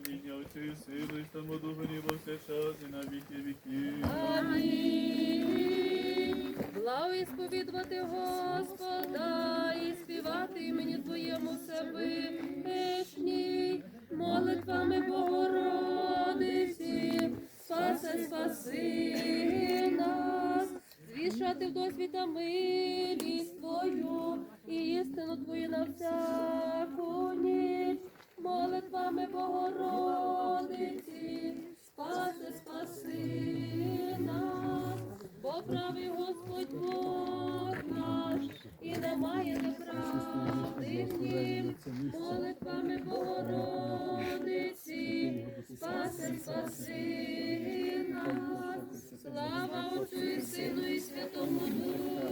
Господіння Отцю і Сину, і самодухані повсякчас, і на віки віків. Амінь. Благо сповідувати Господа і співати імені Твоєму Всевишній, молитвами Богородиці, спаси, спаси нас, звішати в досвіта милість Твою і істину Твою на Богородиці, спаси, спаси нас. Бо правий Господь Бог наш, і немає неправди в нім, молитвами Богородиці, спаси, спаси нас, слава Отцю і Сину і Святому Духові,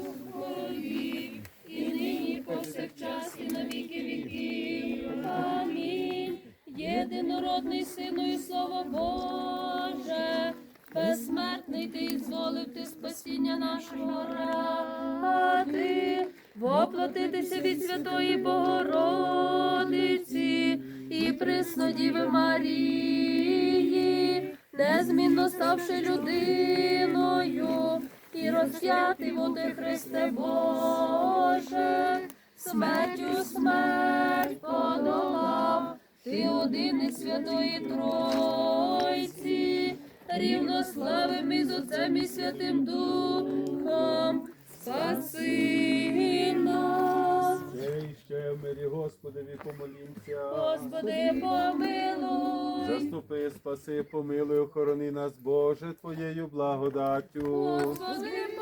Єдинородний Сину і Слово Боже, безсмертний ти і зволив ти спасіння нашого ради, воплотитися від Святої Богородиці і Преснодіви Марії, незмінно ставши людиною, і розп'ятий води Христе Боже, смертю смерть подолав, ти один із Святої Тройці, рівнославим із Отцем і Святим Духом, спаси нас. Ще в мирі Господові помолімся. Господи, помилуй, Заступи, спаси, помилуй, охорони нас, Боже, Твоєю благодаттю. Господи,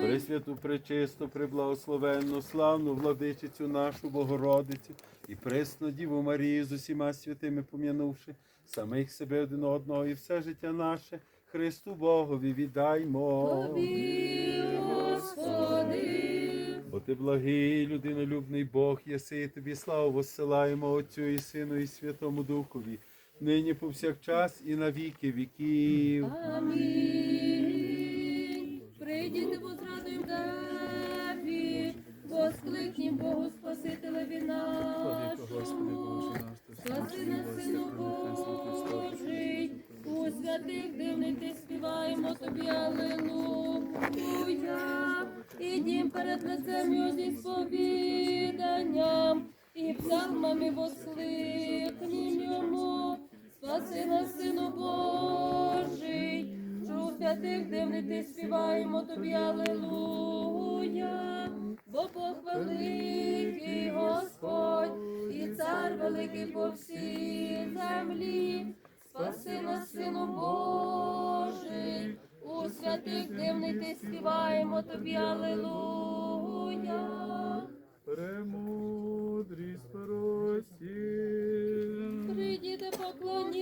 Пресвяту, пречисту, преблагословенну, славну владичицю нашу Богородицю і пресну Діву Марію з усіма святими пом'янувши, самих себе один одного і все життя наше Христу Богові віддаймо. Тобі, Господи. Бо ти благий, людинолюбний Бог, єси, і тобі славу воссилаємо Отцю і Сину, і Святому Духові, нині повсякчас і на віки віків. Амінь. Прийдіте возрадуєм Деві, воскликнім Богу Спасителеві нашому. Спаси нас, Сину Божий, у святих дивний ти співаємо тобі, Аллилуйя. І дім перед лицем його зі сповіданням, і псалмами воскликнім йому. Спаси нас, Сину святих дивний ти співаємо тобі, Аллилуйя. Бо Бог великий Господь, і цар великий по всій землі. Спаси нас, Сину Божий, у святих дивний ти співаємо тобі, Аллилуйя. Премудрість просім. Прийдіте, поклоні